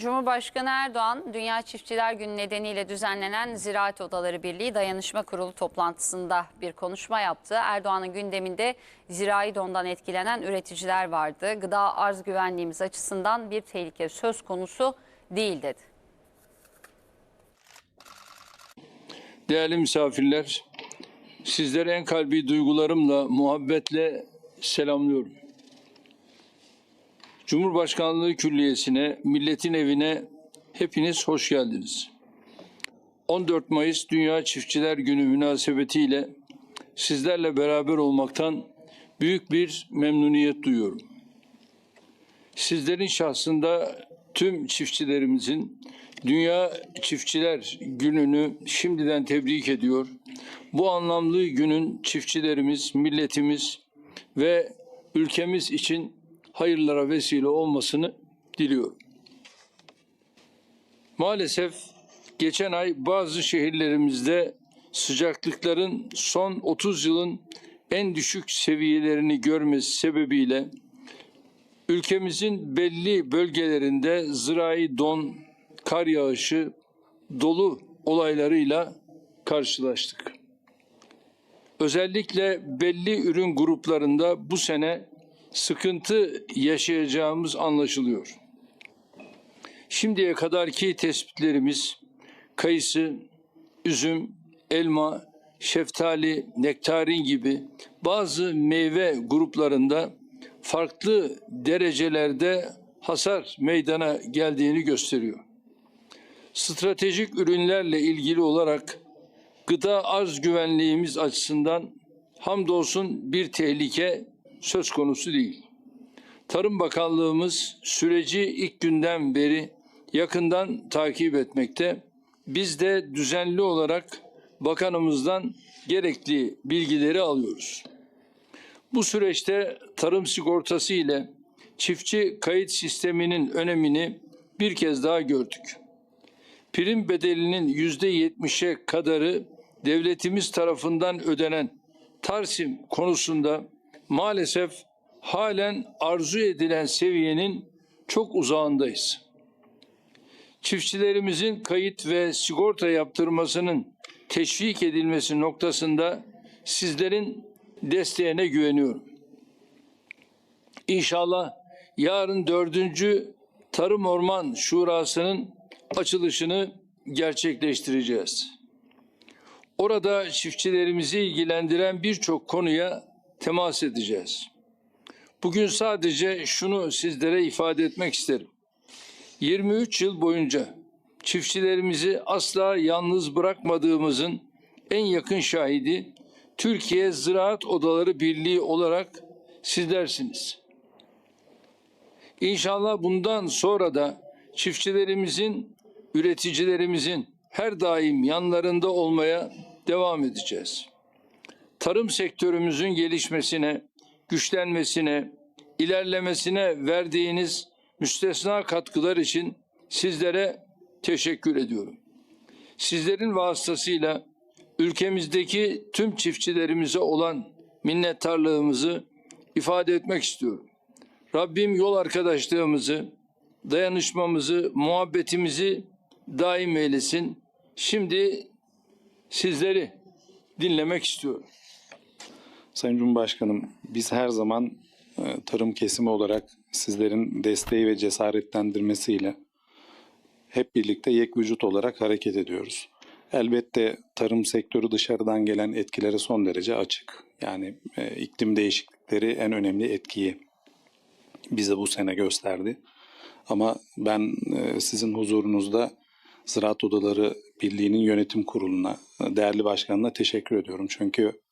Cumhurbaşkanı Erdoğan, Dünya Çiftçiler Günü nedeniyle düzenlenen Ziraat Odaları Birliği Dayanışma Kurulu toplantısında bir konuşma yaptı. Erdoğan'ın gündeminde zirai dondan etkilenen üreticiler vardı. Gıda arz güvenliğimiz açısından bir tehlike söz konusu değil dedi. Değerli misafirler, sizleri en kalbi duygularımla, muhabbetle selamlıyorum. Cumhurbaşkanlığı Külliyesi'ne, milletin evine hepiniz hoş geldiniz. 14 Mayıs Dünya Çiftçiler Günü münasebetiyle sizlerle beraber olmaktan büyük bir memnuniyet duyuyorum. Sizlerin şahsında tüm çiftçilerimizin Dünya Çiftçiler Günü'nü şimdiden tebrik ediyor. Bu anlamlı günün çiftçilerimiz, milletimiz ve ülkemiz için hayırlara vesile olmasını diliyorum. Maalesef geçen ay bazı şehirlerimizde sıcaklıkların son 30 yılın en düşük seviyelerini görmesi sebebiyle ülkemizin belli bölgelerinde zirai don, kar yağışı, dolu olaylarıyla karşılaştık. Özellikle belli ürün gruplarında bu sene sıkıntı yaşayacağımız anlaşılıyor. Şimdiye kadarki tespitlerimiz kayısı, üzüm, elma, şeftali, nektarin gibi bazı meyve gruplarında farklı derecelerde hasar meydana geldiğini gösteriyor. Stratejik ürünlerle ilgili olarak gıda arz güvenliğimiz açısından hamdolsun bir tehlike söz konusu değil. Tarım Bakanlığımız süreci ilk günden beri yakından takip etmekte. Biz de düzenli olarak bakanımızdan gerekli bilgileri alıyoruz. Bu süreçte tarım sigortası ile çiftçi kayıt sisteminin önemini bir kez daha gördük. Prim bedelinin yüzde yetmişe kadarı devletimiz tarafından ödenen Tarsim konusunda maalesef halen arzu edilen seviyenin çok uzağındayız. Çiftçilerimizin kayıt ve sigorta yaptırmasının teşvik edilmesi noktasında sizlerin desteğine güveniyorum. İnşallah yarın dördüncü Tarım Orman Şurası'nın açılışını gerçekleştireceğiz. Orada çiftçilerimizi ilgilendiren birçok konuya temas edeceğiz. Bugün sadece şunu sizlere ifade etmek isterim. 23 yıl boyunca çiftçilerimizi asla yalnız bırakmadığımızın en yakın şahidi Türkiye Ziraat Odaları Birliği olarak sizlersiniz. İnşallah bundan sonra da çiftçilerimizin, üreticilerimizin her daim yanlarında olmaya devam edeceğiz. Tarım sektörümüzün gelişmesine, güçlenmesine, ilerlemesine verdiğiniz müstesna katkılar için sizlere teşekkür ediyorum. Sizlerin vasıtasıyla ülkemizdeki tüm çiftçilerimize olan minnettarlığımızı ifade etmek istiyorum. Rabbim yol arkadaşlığımızı, dayanışmamızı, muhabbetimizi daim eylesin. Şimdi sizleri dinlemek istiyorum. Sayın Cumhurbaşkanım, biz her zaman e, tarım kesimi olarak sizlerin desteği ve cesaretlendirmesiyle hep birlikte yek vücut olarak hareket ediyoruz. Elbette tarım sektörü dışarıdan gelen etkilere son derece açık. Yani e, iklim değişiklikleri en önemli etkiyi bize bu sene gösterdi. Ama ben e, sizin huzurunuzda Ziraat Odaları Birliği'nin yönetim kuruluna, değerli başkanına teşekkür ediyorum. Çünkü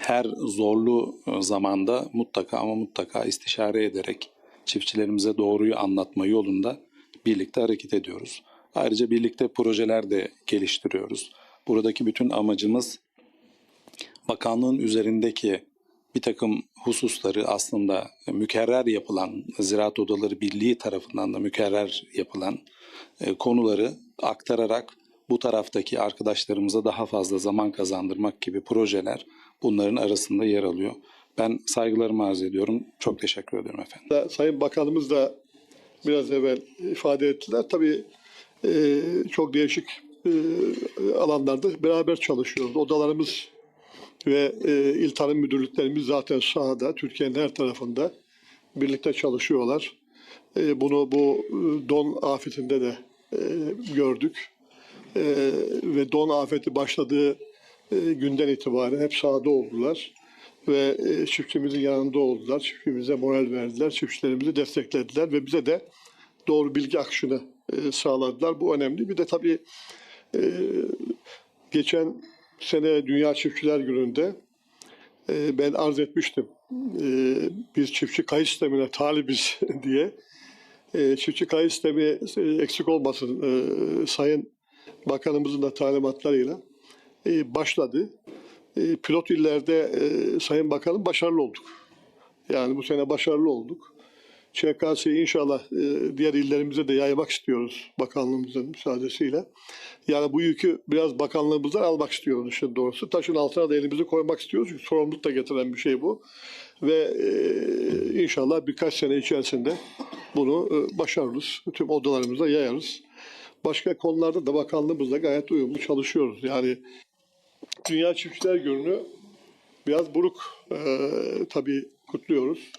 her zorlu e, zamanda mutlaka ama mutlaka istişare ederek çiftçilerimize doğruyu anlatma yolunda birlikte hareket ediyoruz. Ayrıca birlikte projeler de geliştiriyoruz. Buradaki bütün amacımız bakanlığın üzerindeki bir takım hususları aslında mükerrer yapılan, Ziraat Odaları Birliği tarafından da mükerrer yapılan e, konuları aktararak bu taraftaki arkadaşlarımıza daha fazla zaman kazandırmak gibi projeler bunların arasında yer alıyor. Ben saygılarımı arz ediyorum. Çok teşekkür ederim efendim. Sayın Bakanımız da biraz evvel ifade ettiler. Tabii e, çok değişik e, alanlarda beraber çalışıyoruz. Odalarımız ve e, il tarım müdürlüklerimiz zaten sahada, Türkiye'nin her tarafında birlikte çalışıyorlar. E, bunu bu e, don afetinde de e, gördük. E, ve don afeti başladığı e, günden itibaren hep sahada oldular. Ve e, çiftçimizin yanında oldular. Çiftçimize moral verdiler. Çiftçilerimizi desteklediler ve bize de doğru bilgi akışını e, sağladılar. Bu önemli. Bir de tabii e, geçen sene Dünya Çiftçiler Günü'nde e, ben arz etmiştim. E, biz çiftçi kayıt sistemine talibiz diye. E, çiftçi kayıt sistemi e, eksik olmasın. E, Sayın Bakanımızın da talimatlarıyla e, başladı. E, pilot illerde e, Sayın Bakanım başarılı olduk. Yani bu sene başarılı olduk. ÇKS'yi inşallah e, diğer illerimize de yaymak istiyoruz bakanlığımızın müsaadesiyle. Yani bu yükü biraz bakanlığımızdan almak istiyoruz işin doğrusu. Taşın altına da elimizi koymak istiyoruz. Çünkü sorumluluk da getiren bir şey bu. Ve e, inşallah birkaç sene içerisinde bunu e, başarırız. Tüm odalarımıza yayarız. Başka konularda da bakanlığımızla gayet uyumlu çalışıyoruz. Yani Dünya Çiftçiler Günü'nü biraz buruk e, tabii kutluyoruz.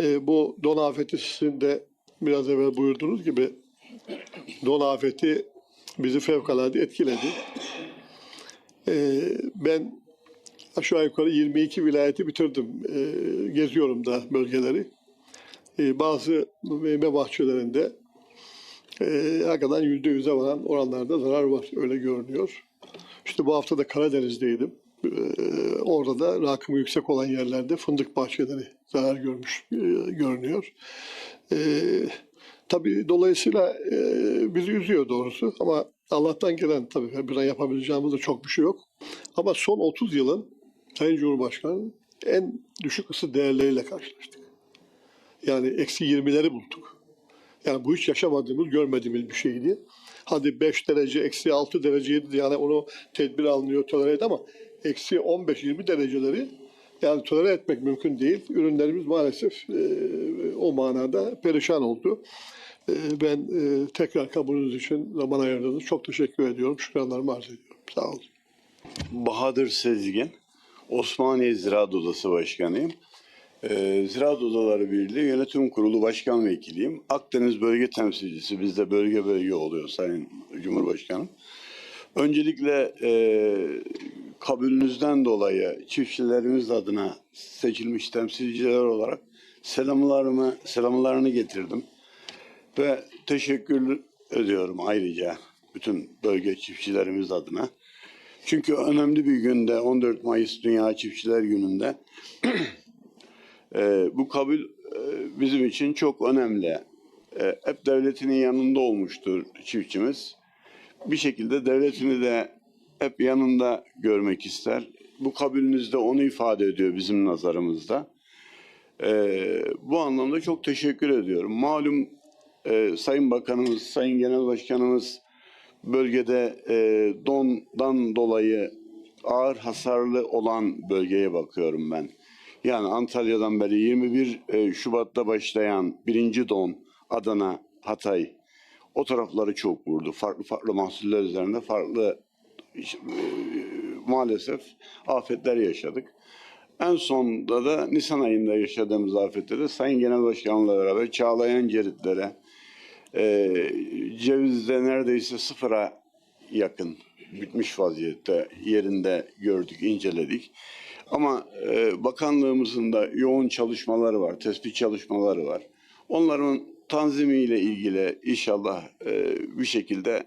E, bu don afeti sizin de biraz evvel buyurduğunuz gibi don afeti bizi fevkalade etkiledi. E, ben aşağı yukarı 22 vilayeti bitirdim. E, geziyorum da bölgeleri. E, bazı meyve bahçelerinde e, hakikaten yüzde yüze varan oranlarda zarar var. Öyle görünüyor. İşte bu hafta da Karadeniz'deydim. Ee, orada da rakımı yüksek olan yerlerde fındık bahçeleri zarar görmüş e, görünüyor. Ee, tabii dolayısıyla e, bizi üzüyor doğrusu ama Allah'tan gelen tabii bir an yapabileceğimiz de çok bir şey yok. Ama son 30 yılın Sayın Cumhurbaşkanı en düşük ısı değerleriyle karşılaştık. Yani eksi 20'leri bulduk. Yani bu hiç yaşamadığımız, görmediğimiz bir şeydi. Hadi 5 derece, eksi 6 dereceydi yani onu tedbir alınıyor, tolere et ama eksi 15-20 dereceleri yani tolere etmek mümkün değil. Ürünlerimiz maalesef e, o manada perişan oldu. E, ben e, tekrar kabulünüz için zaman ayırdığınız çok teşekkür ediyorum. Şükranlarımı arz ediyorum. Sağ olun. Bahadır Sezgin, Osmaniye Ziraat Odası Başkanıyım. Ee, Ziraat Odaları Birliği Yönetim Kurulu Başkan Vekiliyim. Akdeniz Bölge Temsilcisi, bizde bölge bölge oluyor Sayın Cumhurbaşkanım. Öncelikle e, kabulünüzden dolayı çiftçilerimiz adına seçilmiş temsilciler olarak selamlarımı, selamlarını getirdim. Ve teşekkür ediyorum ayrıca bütün bölge çiftçilerimiz adına. Çünkü önemli bir günde 14 Mayıs Dünya Çiftçiler Günü'nde e, bu kabul e, bizim için çok önemli. E, hep devletinin yanında olmuştur çiftçimiz. Bir şekilde devletini de hep yanında görmek ister. Bu kabulünüz de onu ifade ediyor bizim nazarımızda. E, bu anlamda çok teşekkür ediyorum. Malum e, Sayın Bakanımız, Sayın Genel Başkanımız bölgede e, dondan dolayı ağır hasarlı olan bölgeye bakıyorum ben. Yani Antalya'dan beri 21 e, Şubat'ta başlayan birinci don, Adana, Hatay o tarafları çok vurdu. Farklı farklı mahsuller üzerinde farklı e, maalesef afetler yaşadık. En sonda da Nisan ayında yaşadığımız afette de Sayın Genel Başkan'la beraber Çağlayan Ceritlere, e, cevizde neredeyse sıfıra yakın bitmiş vaziyette yerinde gördük, inceledik. Ama e, bakanlığımızın da yoğun çalışmaları var, tespit çalışmaları var. Onların tanzimiyle ilgili inşallah e, bir şekilde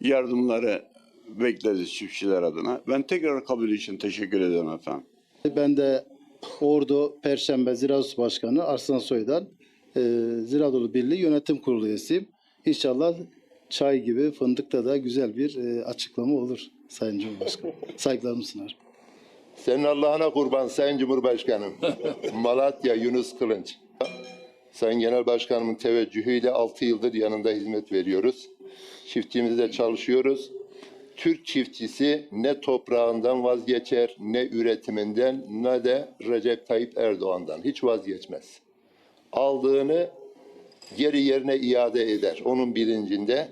yardımları bekleriz çiftçiler adına. Ben tekrar kabul için teşekkür ederim efendim. Ben de Ordu Perşembe Ziraat Başkanı Arslan Soy'dan e, Ziraat Odası Birliği Yönetim Kurulu üyesiyim. İnşallah çay gibi fındıkta da güzel bir e, açıklama olur Sayın Cumhurbaşkanı. Saygılarımı sunarım. Senin Allah'ına kurban Sayın Cumhurbaşkanım. Malatya Yunus Kılınç. Sayın Genel Başkanımın teveccühüyle 6 yıldır yanında hizmet veriyoruz. Çiftçimizde çalışıyoruz. Türk çiftçisi ne toprağından vazgeçer, ne üretiminden, ne de Recep Tayyip Erdoğan'dan hiç vazgeçmez. Aldığını geri yerine iade eder. Onun bilincinde.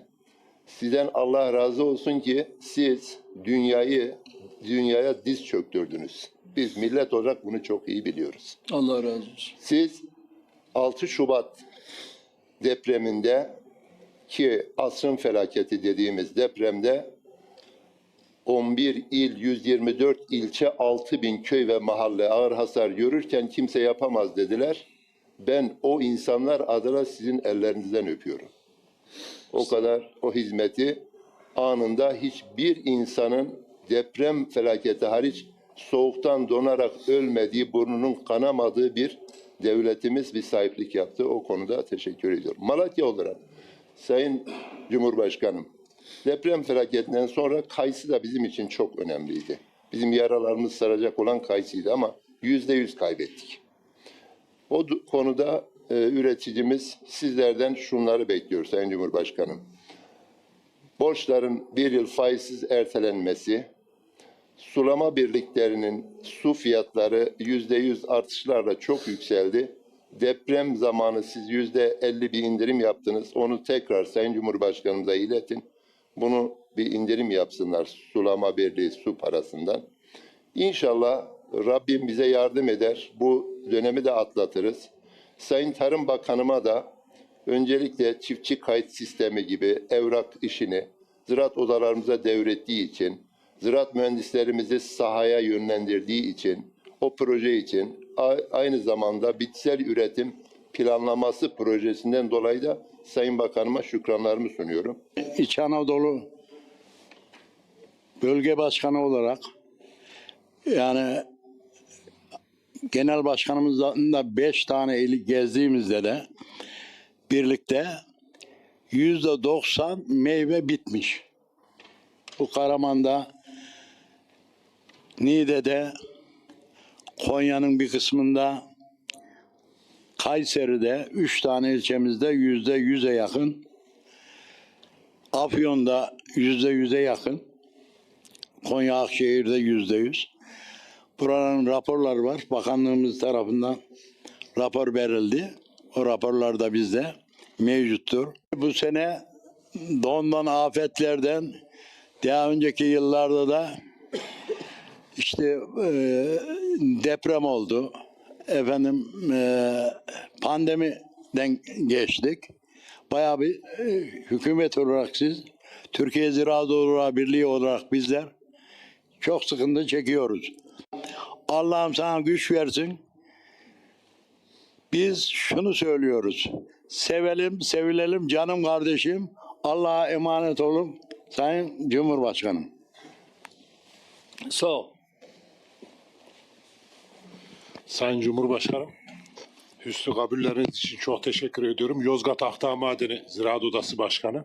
Sizden Allah razı olsun ki siz dünyayı dünyaya diz çöktürdünüz. Biz millet olarak bunu çok iyi biliyoruz. Allah razı olsun. Siz 6 Şubat depreminde ki asrın felaketi dediğimiz depremde 11 il, 124 ilçe, 6 bin köy ve mahalle ağır hasar görürken kimse yapamaz dediler. Ben o insanlar adına sizin ellerinizden öpüyorum. O kadar o hizmeti anında hiçbir insanın deprem felaketi hariç soğuktan donarak ölmediği, burnunun kanamadığı bir devletimiz bir sahiplik yaptı. O konuda teşekkür ediyorum. Malatya olarak Sayın Cumhurbaşkanım, deprem felaketinden sonra kayısı da bizim için çok önemliydi. Bizim yaralarımız saracak olan kayısıydı ama yüzde yüz kaybettik. O konuda e, üreticimiz sizlerden şunları bekliyor Sayın Cumhurbaşkanım. Borçların bir yıl faizsiz ertelenmesi, sulama birliklerinin su fiyatları yüzde yüz artışlarla çok yükseldi. Deprem zamanı siz yüzde elli bir indirim yaptınız. Onu tekrar Sayın Cumhurbaşkanımıza iletin. Bunu bir indirim yapsınlar sulama birliği su parasından. İnşallah Rabbim bize yardım eder. Bu dönemi de atlatırız. Sayın Tarım Bakanıma da öncelikle çiftçi kayıt sistemi gibi evrak işini ziraat odalarımıza devrettiği için, ziraat mühendislerimizi sahaya yönlendirdiği için, o proje için aynı zamanda bitkisel üretim planlaması projesinden dolayı da Sayın Bakanıma şükranlarımı sunuyorum. İç Anadolu bölge başkanı olarak yani genel başkanımızdan da beş tane ili gezdiğimizde de birlikte yüzde doksan meyve bitmiş. Bu Karaman'da, Niğde'de, Konya'nın bir kısmında, Kayseri'de, üç tane ilçemizde yüzde yüze yakın Afyon'da yüzde yüze yakın. Konya Akşehir'de yüzde yüz. Buranın raporları var. Bakanlığımız tarafından rapor verildi. O raporlar da bizde mevcuttur. Bu sene dondan, afetlerden daha önceki yıllarda da işte e, deprem oldu. Efendim e, pandemiden geçtik. Bayağı bir e, hükümet olarak siz, Türkiye Ziraat Odaları Birliği olarak bizler çok sıkıntı çekiyoruz. Allah'ım sana güç versin. Biz şunu söylüyoruz. Sevelim, sevilelim canım kardeşim. Allah'a emanet olun. Sayın Cumhurbaşkanım. Ol. Sayın Cumhurbaşkanım, hüsnü kabulleriniz için çok teşekkür ediyorum. Yozgat Ahtağ Madeni Ziraat Odası Başkanı.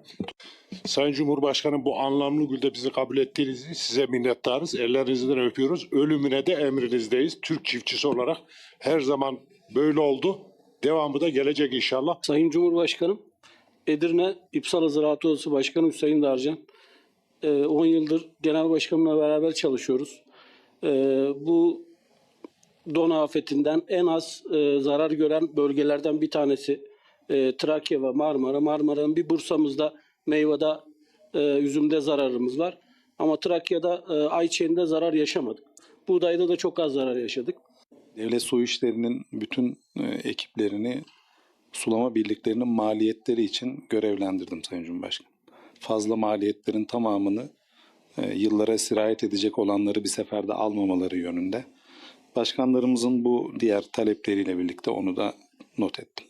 Sayın Cumhurbaşkanım bu anlamlı günde bizi kabul ettiğiniz için size minnettarız. Ellerinizden öpüyoruz. Ölümüne de emrinizdeyiz. Türk çiftçisi olarak her zaman böyle oldu. Devamı da gelecek inşallah. Sayın Cumhurbaşkanım, Edirne İpsala Ziraat Odası Başkanı Hüseyin Darcan. Ee, 10 yıldır genel başkanımla beraber çalışıyoruz. Ee, bu don afetinden en az e, zarar gören bölgelerden bir tanesi e, Trakya ve Marmara. Marmara'nın bir Bursa'mızda meyvede, e, üzümde zararımız var. Ama Trakya'da e, ayçiçeğinde zarar yaşamadık. Buğdayda da çok az zarar yaşadık. Devlet Su İşleri'nin bütün e, ekiplerini sulama birliklerinin maliyetleri için görevlendirdim Sayın Cumhurbaşkanım. Fazla maliyetlerin tamamını e, yıllara sirayet edecek olanları bir seferde almamaları yönünde. Başkanlarımızın bu diğer talepleriyle birlikte onu da not ettim.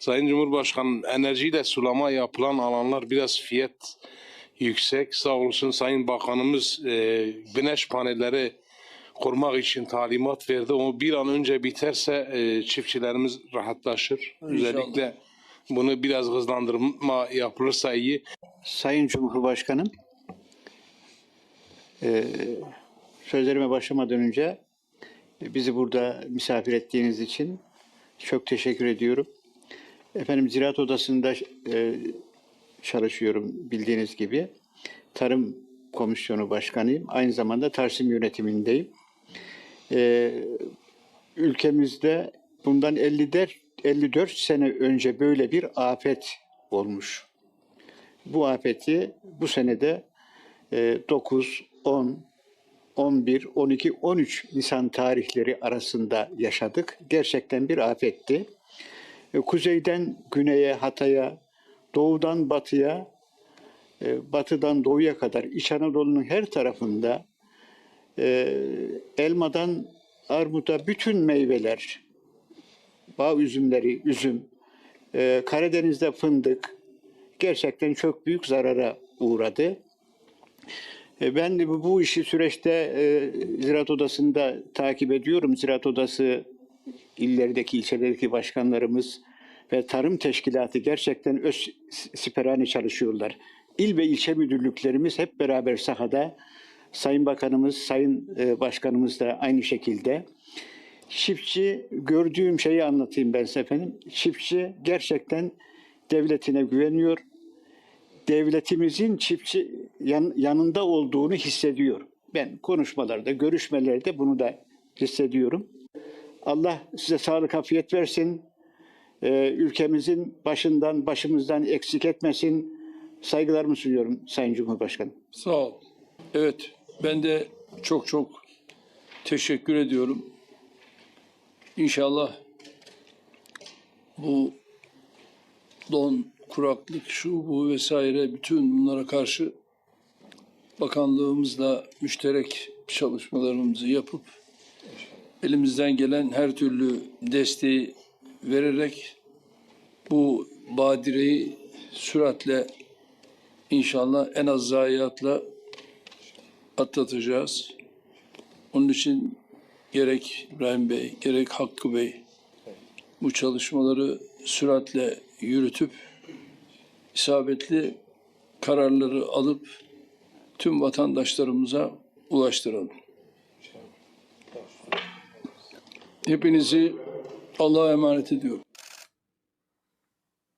Sayın Cumhurbaşkanım enerjiyle sulama yapılan alanlar biraz fiyat yüksek. Sağ olsun Sayın Bakanımız e, güneş panelleri kurmak için talimat verdi. O bir an önce biterse e, çiftçilerimiz rahatlaşır. Özellikle bunu biraz hızlandırma yapılırsa iyi. Sayın Cumhurbaşkanım, eee, sözlerime başlamadan önce bizi burada misafir ettiğiniz için çok teşekkür ediyorum. Efendim Ziraat Odası'nda eee, çalışıyorum bildiğiniz gibi. Tarım Komisyonu Başkanıyım. Aynı zamanda Tarsim yönetimindeyim. Eee, ülkemizde bundan 54 54 sene önce böyle bir afet olmuş. Bu afeti bu senede e, 9, 10, 11, 12, 13 Nisan tarihleri arasında yaşadık. Gerçekten bir afetti. E, Kuzeyden güneye, Hatay'a, doğudan batıya, e, batıdan doğuya kadar İç Anadolu'nun her tarafında e, elmadan armuta bütün meyveler, bağ üzümleri, üzüm, Karadeniz'de fındık gerçekten çok büyük zarara uğradı. E, Ben bu işi süreçte e, Ziraat Odası'nda takip ediyorum. Ziraat Odası illerdeki, ilçelerdeki başkanlarımız ve tarım teşkilatı gerçekten öz siperhane çalışıyorlar. İl ve ilçe müdürlüklerimiz hep beraber sahada. Sayın Bakanımız, Sayın e, Başkanımız da aynı şekilde. Çiftçi gördüğüm şeyi anlatayım ben size efendim. Çiftçi gerçekten devletine güveniyor. Devletimizin çiftçi yan- yanında olduğunu hissediyor. Ben konuşmalarda, görüşmelerde bunu da hissediyorum. Allah size sağlık afiyet versin. Ee, ülkemizin başından başımızdan eksik etmesin. Saygılarımı sunuyorum Sayın Cumhurbaşkanım. Sağ ol. Evet, ben de çok çok teşekkür ediyorum. İnşallah bu don, kuraklık, şu bu vesaire bütün bunlara karşı bakanlığımızla müşterek çalışmalarımızı yapıp elimizden gelen her türlü desteği vererek bu badireyi süratle inşallah en az zayiatla atlatacağız. Onun için gerek İbrahim Bey, gerek Hakkı Bey bu çalışmaları süratle yürütüp isabetli kararları alıp tüm vatandaşlarımıza ulaştıralım. Hepinizi Allah'a emanet ediyorum.